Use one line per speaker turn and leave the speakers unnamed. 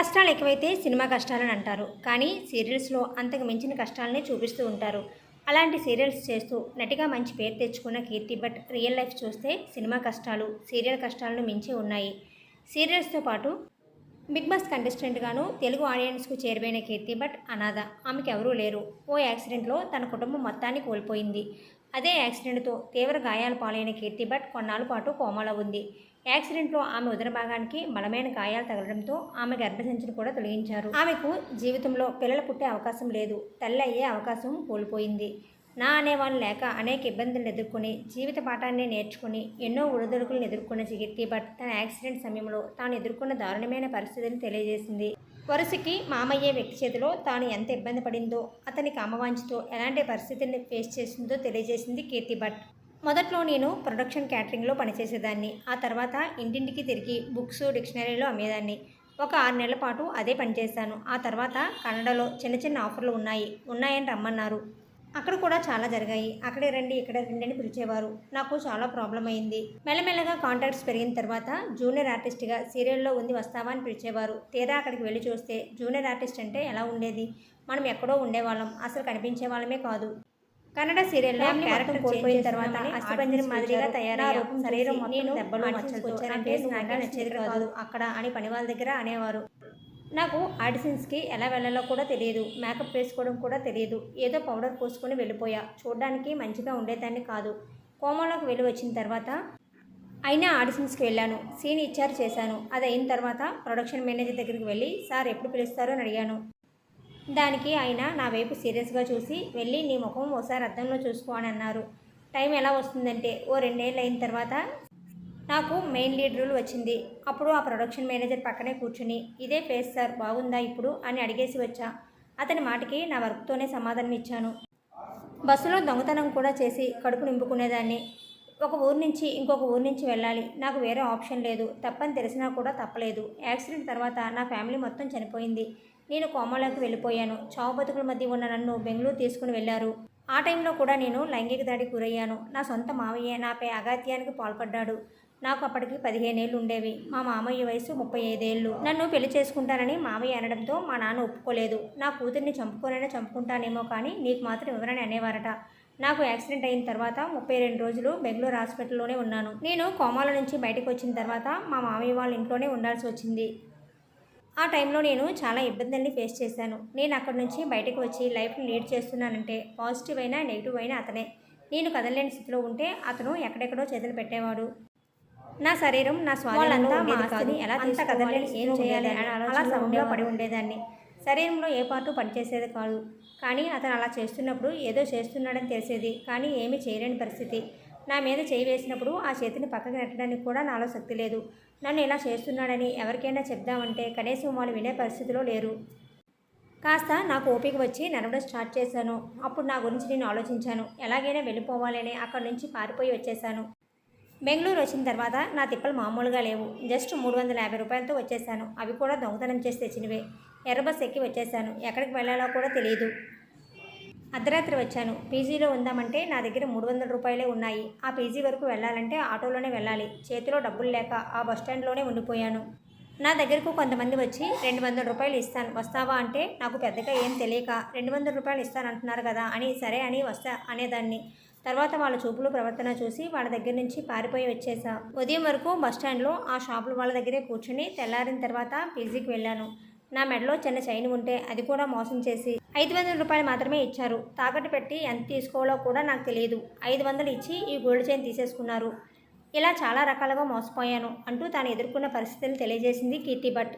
కష్టాలు ఎక్కువైతే సినిమా కష్టాలని అంటారు. కానీ సీరియల్స్లో అంతకు మించిన కష్టాలని చూపిస్తూ ఉంటారు. అలాంటి సీరియల్స్ చేస్తూ నటిగా మంచి పేరు తెచ్చుకున్న కీర్తి బట్ రియల్ లైఫ్ చూస్తే సినిమా కష్టాలు సీరియల్ కష్టాలను మించి ఉన్నాయి. సీరియల్స్తో పాటు బిగ్ బాస్ కంటెస్టెంట్గాను తెలుగు ఆడియన్స్కు చేరిపోయిన కీర్తి బట్ అనాథ. ఆమెకు ఎవరూ లేరు. ఓ యాక్సిడెంట్లో తన కుటుంబం మొత్తాన్ని కోల్పోయింది. అదే యాక్సిడెంట్తో తీవ్ర గాయాలు పాలైన కీర్తి భట్ కొన్నాళ్ళ పాటు కోమాలో ఉంది. యాక్సిడెంట్లో ఆమె ఉదర భాగానికి బలమైన గాయాలు తగలడంతో ఆమె గర్భసంచిని కూడా తొలగించారు. ఆమెకు జీవితంలో పిల్లలు పుట్టే అవకాశం లేదు. తల్లి అయ్యే అవకాశం కోల్పోయింది. నా అనేవాళ్ళు లేక అనేక ఇబ్బందులను ఎదుర్కొని జీవిత పాఠాన్ని నేర్చుకుని ఎన్నో ఒడిదొడుకులను ఎదుర్కొన్న కీర్తి భట్ తన యాక్సిడెంట్ సమయంలో తాను ఎదుర్కొన్న దారుణమైన పరిస్థితిని తెలియజేసింది. వరుసకి మామయ్య వ్యక్తి చేతిలో తాను ఎంత ఇబ్బంది పడిందో అతని కామవాంఛతో ఎలాంటి పరిస్థితిని ఫేస్ చేసిందో తెలియజేసింది కీర్తి భట్. మొదట్లో నేను ప్రొడక్షన్ క్యాటరింగ్లో పనిచేసేదాన్ని. ఆ తర్వాత ఇంటింటికి తిరిగి బుక్స్ డిక్షనరీలో అమ్మేదాన్ని. ఒక ఆరు నెలల పాటు అదే పనిచేశాను. ఆ తర్వాత కన్నడలో చిన్న చిన్న ఆఫర్లు ఉన్నాయి. ఉన్నాయని రమ్మన్నారు. అక్కడ కూడా చాలా జరిగాయి. అక్కడే రండి ఇక్కడ రండి అని పిలిచేవారు. నాకు చాలా ప్రాబ్లం అయింది. మెల్లమెల్లగా కాంటాక్ట్స్ పెరిగిన తర్వాత జూనియర్ ఆర్టిస్ట్గా సీరియల్లో ఉంది వస్తావా అని పిలిచేవారు. తీరా అక్కడికి వెళ్ళి చూస్తే జూనియర్ ఆర్టిస్ట్ అంటే ఎలా ఉండేది? మనం ఎక్కడో ఉండేవాళ్ళం. అసలు కనిపించే వాళ్ళమే కాదు. కన్నడ సీరియల్లో క్యారెక్టర్ కోల్పోయిన తర్వాత అస్థిపంజరం మాదిరిగా తయారయ్యా. శరీరం మొత్తం దెబ్బలు నాకే నచ్చేది కాదు. అక్కడ అని పని వాళ్ళ దగ్గర అనేవారు. నాకు ఆడిషన్స్కి ఎలా వెళ్ళాలో కూడా తెలియదు. మేకప్ వేసుకోవడం కూడా తెలియదు. ఏదో పౌడర్ పోసుకొని వెళ్ళిపోయా. చూడడానికి మంచిగా ఉండేదాన్ని కాదు. కోమాలోకి వెళ్ళి వచ్చిన తర్వాత అయినా ఆడిషన్స్కి వెళ్ళాను. సీన్ ఇచ్చారు చేశాను. అది అయిన తర్వాత ప్రొడక్షన్ మేనేజర్ దగ్గరికి వెళ్ళి సార్ ఎప్పుడు పిలుస్తారో? అని అడిగాను. దానికి ఆయన నా వైపు సీరియస్గా చూసి వెళ్ళి నీ ముఖం ఓసారి అద్దంలో చూసుకో అని అన్నారు. టైం ఎలా వస్తుందంటే ఓ రెండేళ్ళు అయిన తర్వాత నాకు మెయిన్ లీడ్ రూల్ వచ్చింది. అప్పుడు ఆ ప్రొడక్షన్ మేనేజర్ పక్కనే కూర్చుని ఇదే ఫేస్ సార్ బాగుందా ఇప్పుడు? అని అడిగేసి వచ్చా. అతని మాటకి నా వర్క్తోనే సమాధానం ఇచ్చాను. బస్సులో దొంగతనం కూడా చేసి కడుపు నింపుకునేదాన్ని. ఒక ఊరు నుంచి ఇంకొక ఊరు నుంచి వెళ్ళాలి. నాకు వేరే ఆప్షన్ లేదు. తప్పని తెలిసినా కూడా తప్పలేదు. యాక్సిడెంట్ తర్వాత నా ఫ్యామిలీ మొత్తం చనిపోయింది. నేను కోమాలోకి వెళ్ళిపోయాను. చావు బతుకుల మధ్య ఉన్న నన్ను బెంగళూరు తీసుకుని వెళ్ళారు. ఆ టైంలో కూడా నేను లైంగిక దాడికి గురయ్యాను. నా సొంత మావయ్య నాపై అగాత్యానికి పాల్పడ్డాడు. నాకు అప్పటికి పదిహేనేళ్ళు ఉండేవి మా మామయ్య వయసు ముప్పై ఐదేళ్ళు నన్ను పెళ్ళి చేసుకుంటానని మామయ్య అనడంతో మా నాన్న ఒప్పుకోలేదు. నా కూతుర్ని చంపుకోనైనా చంపుకుంటానేమో కానీ నీకు మాత్రం ఎవరని అనేవారట. నాకు యాక్సిడెంట్ అయిన తర్వాత ముప్పై రెండు రోజులు బెంగళూరు హాస్పిటల్లోనే ఉన్నాను. నేను కోమాల నుంచి బయటకు వచ్చిన తర్వాత మా మామయ్య వాళ్ళ ఇంట్లోనే ఉండాల్సి వచ్చింది. ఆ టైంలో నేను చాలా ఇబ్బందుల్ని ఫేస్ చేశాను. నేను అక్కడి నుంచి బయటకు వచ్చి లైఫ్ని లీడ్ చేస్తున్నానంటే పాజిటివ్ అయినా నెగిటివ్ అయినా అతనే. నేను కదలలేని స్థితిలో ఉంటే అతను ఎక్కడెక్కడో చేతులు పెట్టేవాడు. నా శరీరం నా స్వాధీనంతా మా ఆస్తిని ఎలా అంత కదలని ఏం చేయాలి అని అలా సౌండ్గా పడి ఉండేదాన్ని. శరీరంలో ఏ పాటు పనిచేసేది కాదు. కానీ అతను అలా చేస్తున్నప్పుడు ఏదో చేస్తున్నాడని తెలిసేది. కానీ ఏమీ చేయలేని పరిస్థితి. నా మీద చేయి వేసినప్పుడు ఆ చేతిని పక్కకి నెట్టడానికి కూడా నాలో శక్తి లేదు. నన్ను ఇలా చేస్తున్నాడని ఎవరికైనా చెప్దామంటే కనీసం వాళ్ళు వినే పరిస్థితిలో లేరు. కాస్త నాకు ఓపిక వచ్చి నడవడం స్టార్ట్ చేశాను. అప్పుడు నా గురించి నేను ఆలోచించాను. ఎలాగైనా వెళ్ళిపోవాలని అక్కడి నుంచి పారిపోయి వచ్చేసాను బెంగళూరు వచ్చిన తర్వాత నా తిప్పలు మామూలుగా లేవు. జస్ట్ మూడు వందల యాభై రూపాయలతో వచ్చేసాను. అవి కూడా దొంగతనం చేసి తెచ్చినవే. ఎర్ర బస్ ఎక్కి వచ్చేసాను. ఎక్కడికి వెళ్ళాలో కూడా తెలియదు అర్ధరాత్రి వచ్చాను. పీజీలో ఉందామంటే నా దగ్గర మూడు వందల రూపాయలే ఉన్నాయి. ఆ పీజీ వరకు వెళ్ళాలంటే ఆటోలోనే వెళ్ళాలి. చేతిలో డబ్బులు లేక ఆ బస్ స్టాండ్లోనే ఉండిపోయాను. నా దగ్గరకు కొంతమంది వచ్చి రెండు వందల రూపాయలు ఇస్తాను. వస్తావా? అంటే నాకు పెద్దగా ఏం తెలియక రెండు వందల రూపాయలు ఇస్తాను అంటున్నారు కదా అని సరే అని వస్తా అనేదాన్ని. తర్వాత వాళ్ళ చూపులు ప్రవర్తన చూసి వాళ్ళ దగ్గర నుంచి పారిపోయి వచ్చేసా. ఉదయం వరకు బస్ స్టాండ్లో ఆ షాపుల వాళ్ళ దగ్గరే కూర్చుని తెల్లారిన తర్వాత పీజీకి వెళ్ళాను. నా మెడలో చిన్న చైన్ ఉంటే అది కూడా మోసం చేసి ఐదు వందల రూపాయలు మాత్రమే ఇచ్చారు. తాకట్టు పెట్టి ఎంత తీసుకోవాలో కూడా నాకు తెలియదు. ఐదు వందలు ఇచ్చి ఈ గోల్డ్ చైన్ తీసేసుకున్నారు. ఇలా చాలా రకాలుగా మోసపోయాను అంటూ తాను ఎదుర్కొన్న పరిస్థితులు తెలియజేసింది కీర్తి భట్.